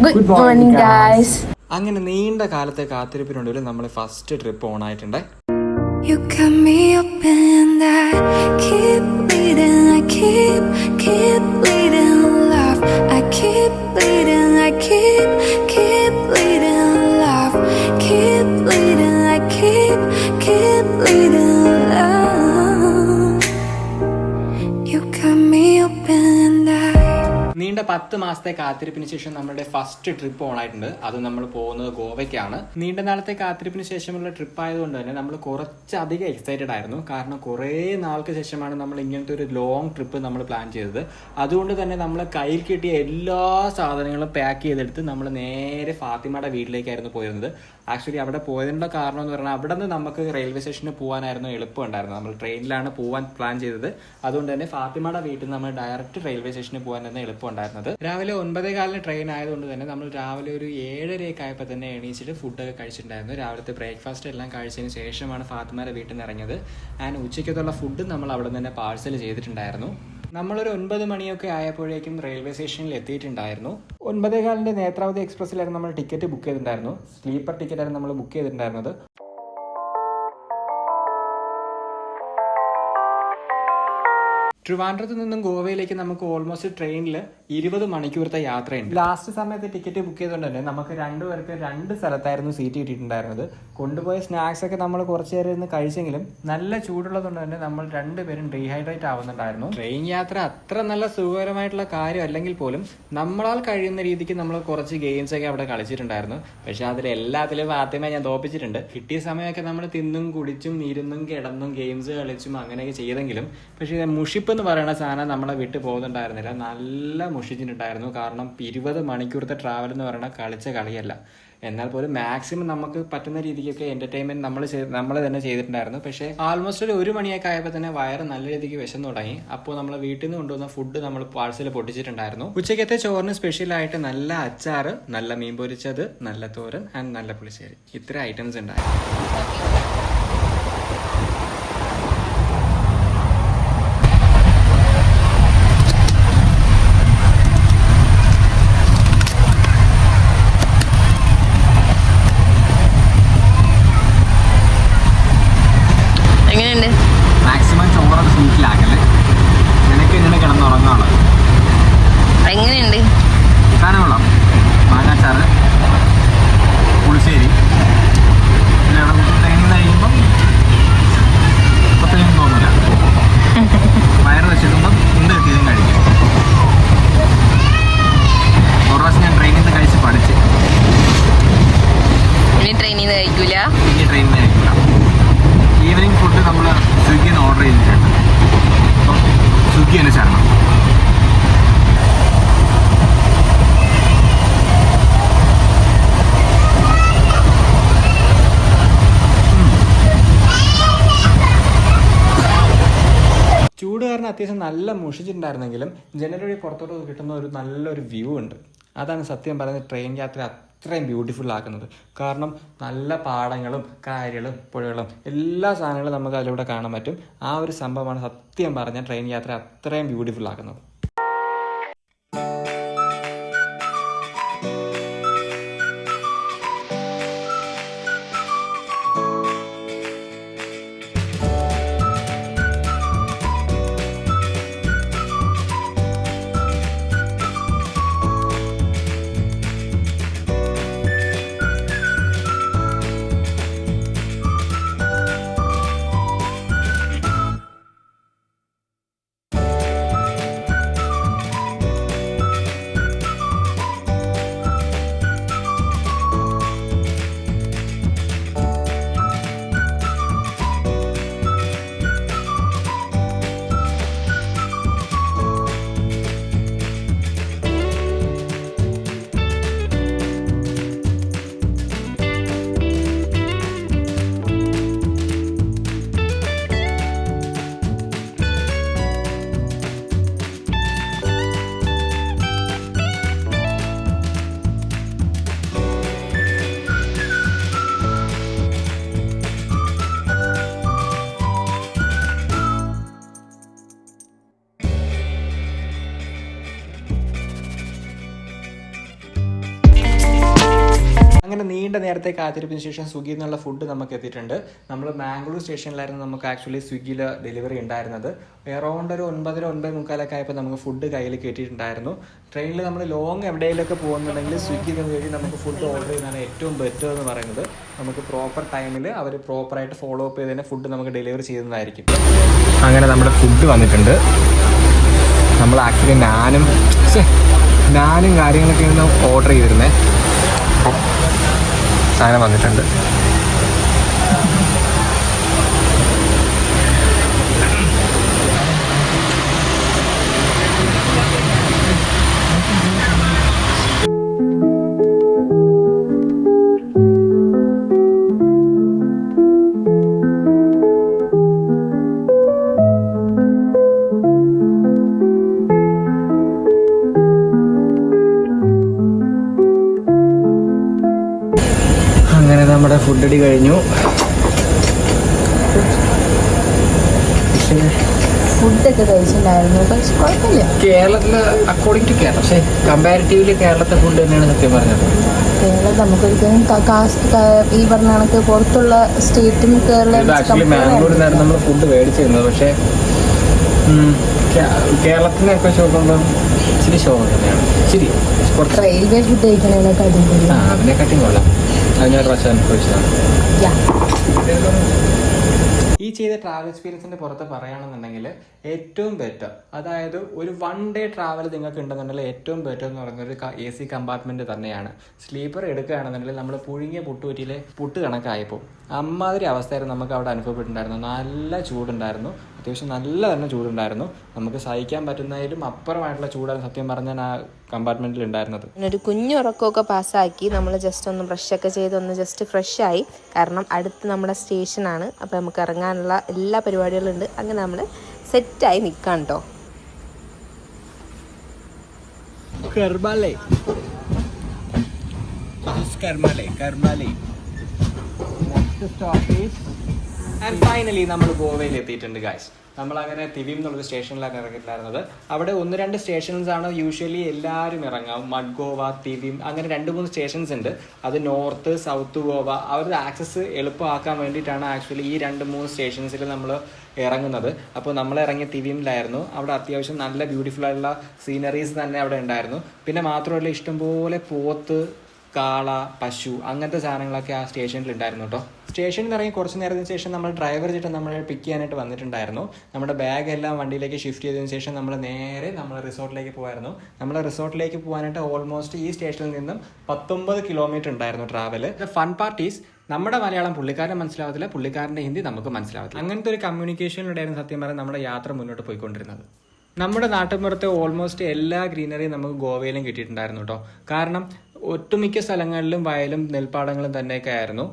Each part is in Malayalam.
ഗുഡ് മോർണിംഗ് ഗായ്സ് അങ്ങനെ നീണ്ട കാലത്തെ കാത്തിരിപ്പിനൊടുവിൽ നമ്മൾ ഫസ്റ്റ് ട്രിപ്പ് ഓൺ ആയിട്ടുണ്ട് You cut me open and I keep bleeding, I keep, keep bleeding love. I keep bleeding, I keep, keep പത്ത് മാസത്തെ കാത്തിരിപ്പിന് ശേഷം നമ്മുടെ ഫസ്റ്റ് ട്രിപ്പ് ഓൺ ആയിട്ടുണ്ട് അത് നമ്മൾ പോകുന്നത് ഗോവയ്ക്കാണ്. നീണ്ട നാളത്തെ കാത്തിരിപ്പിന് ശേഷമുള്ള ട്രിപ്പ് ആയതുകൊണ്ട് തന്നെ നമ്മൾ കുറച്ചധികം എക്സൈറ്റഡ് ആയിരുന്നു. കാരണം കുറേ നാൾക്ക് ശേഷമാണ് നമ്മൾ ഇങ്ങനത്തെ ഒരു ലോങ് ട്രിപ്പ് നമ്മൾ പ്ലാൻ ചെയ്തത്. അതുകൊണ്ട് തന്നെ നമ്മൾ കയ്യിൽ കിട്ടിയ എല്ലാ സാധനങ്ങളും പാക്ക് ചെയ്തെടുത്ത് നമ്മൾ നേരെ ഫാത്തിമയുടെ വീട്ടിലേക്കായിരുന്നു പോയിരുന്നത്. ആക്ച്വലി അവിടെ പോയതിന്റെ കാരണം എന്ന് പറഞ്ഞാൽ അവിടെ നിന്ന് നമുക്ക് റെയിൽവേ സ്റ്റേഷനിൽ പോകാനായിരുന്നു എളുപ്പം ഉണ്ടായിരുന്നത് നമ്മൾ ട്രെയിനിലാണ് പോകാൻ പ്ലാൻ ചെയ്തത്. അതുകൊണ്ട് തന്നെ ഫാത്തിമയുടെ വീട്ടിൽ നിന്ന് നമ്മൾ ഡയറക്റ്റ് റെയിൽവേ സ്റ്റേഷനിൽ പോകാനായിരുന്നു എളുപ്പം ഉണ്ടായിരുന്നത് രാവിലെ ഒൻപതേ കാലിന് ട്രെയിൻ ആയതുകൊണ്ട് തന്നെ നമ്മൾ രാവിലെ ഒരു ഏഴരയൊക്കെ ആയപ്പോൾ തന്നെ എണീച്ചിട്ട് ഫുഡൊക്കെ കഴിച്ചിട്ടുണ്ടായിരുന്നു. രാവിലത്തെ ബ്രേക്ക്ഫാസ്റ്റ് എല്ലാം കഴിച്ചതിന് ശേഷമാണ് ഫാത്തിമാരെ വീട്ടിൽ നിന്ന് ഇറങ്ങിയത്. ആൻഡ് ഉച്ചയ്ക്കത്തുള്ള ഫുഡ് നമ്മൾ അവിടെ തന്നെ പാഴ്സൽ ചെയ്തിട്ടുണ്ടായിരുന്നു. നമ്മളൊരു ഒൻപത് മണിയൊക്കെ ആയപ്പോഴേക്കും റെയിൽവേ സ്റ്റേഷനിൽ എത്തിയിട്ടുണ്ടായിരുന്നു. ഒൻപതേകാലിന്റെ നേത്രാവതി എക്സ്പ്രസ്സിലായിരുന്നു നമ്മൾ ടിക്കറ്റ് ബുക്ക് ചെയ്തിട്ടുണ്ടായിരുന്നു. സ്ലീപ്പർ ടിക്കറ്റായിരുന്നു നമ്മൾ ബുക്ക് ചെയ്തിട്ടുണ്ടായിരുന്നത്. ട്രിവാൻഡ്രത്ത് നിന്നും ഗോവയിലേക്ക് നമുക്ക് ഓൾമോസ്റ്റ് ട്രെയിനിൽ ഇരുപത് മണിക്കൂറത്തെ യാത്രയുണ്ട്. ലാസ്റ്റ് സമയത്ത് ടിക്കറ്റ് ബുക്ക് ചെയ്തുകൊണ്ട് തന്നെ നമുക്ക് രണ്ടുപേർക്ക് രണ്ട് സ്ഥലത്തായിരുന്നു സീറ്റ് കിട്ടിയിട്ടുണ്ടായിരുന്നത്. കൊണ്ടുപോയ സ്നാക്സ് ഒക്കെ നമ്മൾ കുറച്ച് നേരം ഇരുന്ന് കഴിച്ചെങ്കിലും നല്ല ചൂടുള്ളതുകൊണ്ട് തന്നെ നമ്മൾ രണ്ടുപേരും ഡീഹൈഡ്രേറ്റ് ആവുന്നുണ്ടായിരുന്നു. ട്രെയിൻ യാത്ര അത്ര നല്ല സുഖകരമായിട്ടുള്ള കാര്യം അല്ലെങ്കിൽ പോലും നമ്മളാൽ കഴിയുന്ന രീതിക്ക് നമ്മൾ കുറച്ച് ഗെയിംസ് ഒക്കെ അവിടെ കളിച്ചിട്ടുണ്ടായിരുന്നു. പക്ഷെ അതിൽ എല്ലാത്തിലും ആദ്യമേ ഞാൻ തോപ്പിച്ചിട്ടുണ്ട്. കിട്ടിയ സമയമൊക്കെ നമ്മൾ തിന്നും കുടിച്ചും ഇരുന്നും കിടന്നും ഗെയിംസ് കളിച്ചും അങ്ങനെയൊക്കെ ചെയ്തെങ്കിലും പക്ഷേ മുഷിപ്പ് എന്ന് പറയുന്ന സാധനം നമ്മളെ വിട്ടു പോകുന്നുണ്ടായിരുന്നില്ല. നല്ല മുഷിച്ചിട്ടുണ്ടായിരുന്നു കാരണം ഇരുപത് മണിക്കൂറത്തെ ട്രാവൽ എന്ന് പറയുന്നത് കളിച്ച കളിയല്ല. എന്നാൽ പോലും മാക്സിമം നമുക്ക് പറ്റുന്ന രീതിക്കൊക്കെ എന്റർടൈൻമെന്റ് നമ്മൾ നമ്മൾ തന്നെ ചെയ്തിട്ടുണ്ടായിരുന്നു. പക്ഷേ ആൾമോസ്റ്റ് ഒരു ഒരു മണിയൊക്കെ ആയപ്പോൾ തന്നെ വയറ് നല്ല രീതിക്ക് വിശന്നു തുടങ്ങി. അപ്പോൾ നമ്മൾ വീട്ടിൽ നിന്ന് കൊണ്ടുവന്ന ഫുഡ് നമ്മൾ പാഴ്സൽ പൊട്ടിച്ചിട്ടുണ്ടായിരുന്നു. ഉച്ചയ്ക്കത്തെ ചോറിന് സ്പെഷ്യലായിട്ട് നല്ല അച്ചാറ് നല്ല മീൻ പൊരിച്ചത് നല്ല തോരൻ ആൻഡ് നല്ല പുളിശ്ശേരി. ഇത്ര ഐറ്റംസ് ഉണ്ടായിരുന്നു എങ്ങനെയുണ്ട് മാക്സിമം ചോറൊക്കെ സീറ്റിലാക്കല്ലേ നിനക്ക് ഇങ്ങനെ കിടന്നുറങ്ങാണ് എങ്ങനെയുണ്ട് കാനവെള്ളം മാങ്ങാച്ചാറ് പുളിശ്ശേരി പിന്നെ അവിടെ ട്രെയിനിൽ നിന്ന് കഴിയുമ്പം പ്രത്യേകം തോന്നില്ല വയറ് വെച്ചിട്ടുമ്പം എന്ത് കിട്ടിയതും കഴിക്കും ഒരു പ്രാവശ്യം ഞാൻ ട്രെയിനിൽ നിന്ന് കഴിച്ച് പഠിച്ച് ഇനി ട്രെയിനിൽ നിന്ന് കഴിക്കൂല ഇനി ട്രെയിനിൽ നിന്ന് കഴിക്കില്ല ഈവനിങ് ഫുഡ് നമ്മൾ സ്വിഗ്ഗിയിൽ ചേട്ടൻ ചൂട് കാരണം അത്യാവശ്യം നല്ല മുഷിച്ചിട്ടുണ്ടായിരുന്നെങ്കിലും ജനൽ വഴി പുറത്തോട്ട് കിട്ടുന്ന ഒരു നല്ലൊരു വ്യൂ ഉണ്ട്. അതാണ് സത്യം പറയുന്നത് ട്രെയിൻ യാത്ര അത്രയും ബ്യൂട്ടിഫുൾ ആക്കുന്നത്. കാരണം നല്ല പാടങ്ങളും കാര്യങ്ങളും പുഴകളും എല്ലാ സാധനങ്ങളും നമുക്ക് അതിലൂടെ കാണാൻ പറ്റും. ആ ഒരു സംഭവമാണ് സത്യം പറഞ്ഞാൽ ട്രെയിൻ യാത്ര അത്രയും ബ്യൂട്ടിഫുൾ ആക്കുന്നത്. നേരത്തെ കാത്തിരിപ്പിന് ശേഷം സ്വിഗ്ഗിയിൽ നിന്നുള്ള ഫുഡ് നമുക്ക് എത്തിയിട്ടുണ്ട്. നമ്മൾ മാംഗ്ലൂർ സ്റ്റേഷനിലായിരുന്നു നമുക്ക് ആക്ച്വലി സ്വിഗ്ഗിയിൽ ഡെലിവറി ഉണ്ടായിരുന്നത്. എറൗണ്ട് ഒരു ഒൻപതര ഒൻപത് മുക്കാലൊക്കെ ആയപ്പോൾ നമുക്ക് ഫുഡ് കയ്യിൽ കയറ്റിയിട്ടുണ്ടായിരുന്നു ട്രെയിനിൽ നമ്മൾ ലോങ് എവിടെയെങ്കിലൊക്കെ പോകുന്നുണ്ടെങ്കിൽ സ്വിഗ്ഗി വഴി നമുക്ക് ഫുഡ് ഓർഡർ ചെയ്യുന്നതാണ് ഏറ്റവും ബെറ്റർ എന്ന് പറയുന്നത്. നമുക്ക് പ്രോപ്പർ ടൈമിൽ അവർ പ്രോപ്പറായിട്ട് ഫോളോ അപ്പ് ചെയ്ത് തന്നെ ഫുഡ് നമുക്ക് ഡെലിവറി ചെയ്യുന്നതായിരിക്കും അങ്ങനെ നമ്മുടെ ഫുഡ് വന്നിട്ടുണ്ട്. നമ്മൾ ആക്ച്വലി നാനും നാനും കാര്യങ്ങളൊക്കെ ഓർഡർ ചെയ്തിരുന്നേ. സാധനം വന്നിട്ടുണ്ട്. കഴിഞ്ഞു. ഫുഡൊക്കെ കഴിച്ചിട്ടുണ്ടായിരുന്നു. പക്ഷെ കുഴപ്പമില്ല. കേരളത്തിൽ അക്കോർഡിംഗ് ടു കേരള പക്ഷേ കമ്പാരിറ്റീവ്ലി കേരളത്തെ ഫുഡ് തന്നെയാണ് സത്യം പറഞ്ഞത്. കേരളം നമുക്കൊരിക്കലും ഈ പറഞ്ഞ കണക്ക് പുറത്തുള്ള സ്റ്റേറ്റും കേരളം ആക്ച്വലി മാംഗ്ലൂരിൽ നമ്മൾ ഫുഡ് മേടിച്ചിരുന്നത്. പക്ഷേ ഉം, കേ- കേരളത്തിനൊക്കെ വെച്ച് നോക്കുമ്പോൾ ഇച്ചിരി ഷോ തന്നെയാണ് ഇച്ചിരി കുറച്ച് റെയിൽവേ ഫുഡ് കഴിക്കണേനൊക്കെ ആ കൊള്ളാം. അത് ഞാൻ പ്രാവശ്യം അനുഭവിച്ചതാണ്. ഈ ചെയ്ത ട്രാവൽ എക്സ്പീരിയൻസിന്റെ പുറത്ത് പറയുകയാണെന്നുണ്ടെങ്കിൽ ഏറ്റവും ബെറ്റർ അതായത് ഒരു വൺ ഡേ ട്രാവൽ നിങ്ങൾക്ക് ഉണ്ടെന്നുണ്ടെങ്കിൽ ഏറ്റവും ബെറ്റർ എന്ന് പറയുന്നത് ഒരു എ സി കമ്പാർട്ട്മെന്റ് തന്നെയാണ്. സ്ലീപ്പർ എടുക്കുകയാണെന്നുണ്ടെങ്കിൽ നമ്മൾ പുഴുങ്ങിയ പുട്ടുപറ്റിയിലെ പുട്ട് കണക്കായപ്പോൾ അമ്മാതിരി അവസ്ഥയായിരുന്നു നമുക്ക് അവിടെ അനുഭവപ്പെട്ടിട്ടുണ്ടായിരുന്നു നല്ല ചൂടുണ്ടായിരുന്നു. അത്യാവശ്യം നല്ല തന്നെ ചൂടുണ്ടായിരുന്നു. നമുക്ക് സഹിക്കാൻ പറ്റുന്നതിലും അപ്പുറമായിട്ടുള്ള ചൂടാണ് സത്യം പറഞ്ഞാൽ ആ കമ്പാർട്ട്മെന്റിൽ ഉണ്ടായിരുന്നത്. ഒരു കുഞ്ഞു ഉറക്കമൊക്കെ പാസ്സാക്കി നമ്മൾ ജസ്റ്റ് ഒന്ന് ബ്രഷൊക്കെ ചെയ്ത് ഒന്ന് ജസ്റ്റ് ഫ്രഷ് ആയി. കാരണം അടുത്ത് നമ്മുടെ സ്റ്റേഷനാണ് അപ്പോൾ നമുക്ക് ഇറങ്ങാനുള്ള എല്ലാ പരിപാടികളും ഉണ്ട്. അങ്ങനെ നമ്മൾ സെറ്റായി നിൽക്കാം കേട്ടോ കർമാലേ കർമാലേ കർമാലേ ആൻഡ് ഫൈനലി നമ്മൾ ഗോവയിൽ എത്തിയിട്ടുണ്ട് ഗായ്സ് നമ്മൾ അങ്ങനെ തിവിം എന്നുള്ളൊരു സ്റ്റേഷനിലാണ് ഇറങ്ങിയിട്ടുണ്ടായിരുന്നത്. അവിടെ ഒന്ന് രണ്ട് സ്റ്റേഷൻസ് ആണ് യൂഷ്വലി എല്ലാവരും ഇറങ്ങാം. മഡ് ഗോവ തിവിം അങ്ങനെ രണ്ട് മൂന്ന് സ്റ്റേഷൻസ് ഉണ്ട്. അത് നോർത്ത് സൗത്ത് ഗോവ അവരുടെ ആക്സസ് എളുപ്പമാക്കാൻ വേണ്ടിയിട്ടാണ് ആക്ച്വലി ഈ രണ്ട് മൂന്ന് സ്റ്റേഷൻസിൽ നമ്മൾ ഇറങ്ങുന്നത്. അപ്പോൾ നമ്മൾ ഇറങ്ങിയ തിവിമിലായിരുന്നു. അവിടെ അത്യാവശ്യം നല്ല ബ്യൂട്ടിഫുൾ ആയിട്ടുള്ള സീനറീസ് തന്നെ അവിടെ ഉണ്ടായിരുന്നു. പിന്നെ മാത്രമല്ല ഇഷ്ടംപോലെ പോത്ത് കാള പശു അങ്ങനത്തെ സാധനങ്ങളൊക്കെ ആ സ്റ്റേഷനിൽ ഉണ്ടായിരുന്നു കേട്ടോ. സ്റ്റേഷനിൽ ഇറങ്ങി കുറച്ച് നേരത്തിന് ശേഷം നമ്മൾ ഡ്രൈവർ ചേട്ടൻ നമ്മളെ പിക്ക് ചെയ്യാനായിട്ട് വന്നിട്ടുണ്ടായിരുന്നു. നമ്മുടെ ബാഗ് എല്ലാം വണ്ടിയിലേക്ക് ഷിഫ്റ്റ് ചെയ്തതിന് ശേഷം നമ്മൾ നേരെ നമ്മൾ റിസോർട്ടിലേക്ക് പോയായിരുന്നു നമ്മൾ റിസോർട്ടിലേക്ക് പോകാനായിട്ട് ഓൾമോസ്റ്റ് ഈ സ്റ്റേഷനിൽ നിന്നും പത്തൊമ്പത് കിലോമീറ്റർ ഉണ്ടായിരുന്നു ട്രാവൽ ഫൺ പാർട്ടീസ് നമ്മുടെ മലയാളം പുള്ളിക്കാരൻ മനസ്സിലാവത്തില്ല പുള്ളിക്കാരന്റെ ഹിന്ദി നമുക്ക് മനസ്സിലാവത്തില്ല. അങ്ങനത്തെ ഒരു കമ്മ്യൂണിക്കേഷനിലൂടെയായിരുന്നു സത്യം പറഞ്ഞാൽ നമ്മുടെ യാത്ര മുന്നോട്ട് പോയിക്കൊണ്ടിരുന്നത്. നമ്മുടെ നാട്ടിൻപുറത്തെ ഓൾമോസ്റ്റ് എല്ലാ ഗ്രീനറിയും നമുക്ക് ഗോവയിലും കിട്ടിയിട്ടുണ്ടായിരുന്നു കേട്ടോ. കാരണം ഒട്ടുമിക്ക സ്ഥലങ്ങളിലും വയലും നെൽപ്പാടങ്ങളും തന്നെയൊക്കെ ആയിരുന്നു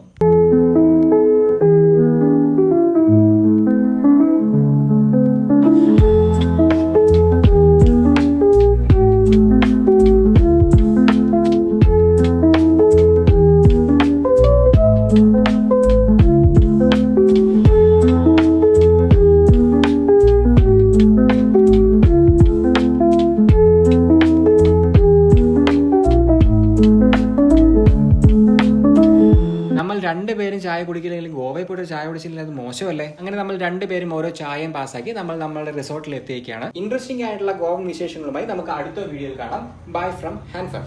രണ്ടുപേരും ചായ കുടിക്കില്ലെങ്കിലും ഗോവയിൽ പോയിട്ട് ചായ കുടിച്ചില്ലെങ്കിൽ അത് മോശമല്ലേ? അങ്ങനെ നമ്മൾ രണ്ടുപേരും ഓരോ ചായയും പാസ്സാക്കി നമ്മൾ നമ്മുടെ റിസോർട്ടിൽ എത്തിയേക്കാണ് ഇൻട്രസ്റ്റിംഗ് ആയിട്ടുള്ള ഗോവൻ വിശേഷങ്ങളുമായി നമുക്ക് അടുത്ത വീഡിയോയിൽ കാണാം. Bye from ഹാൻഫർ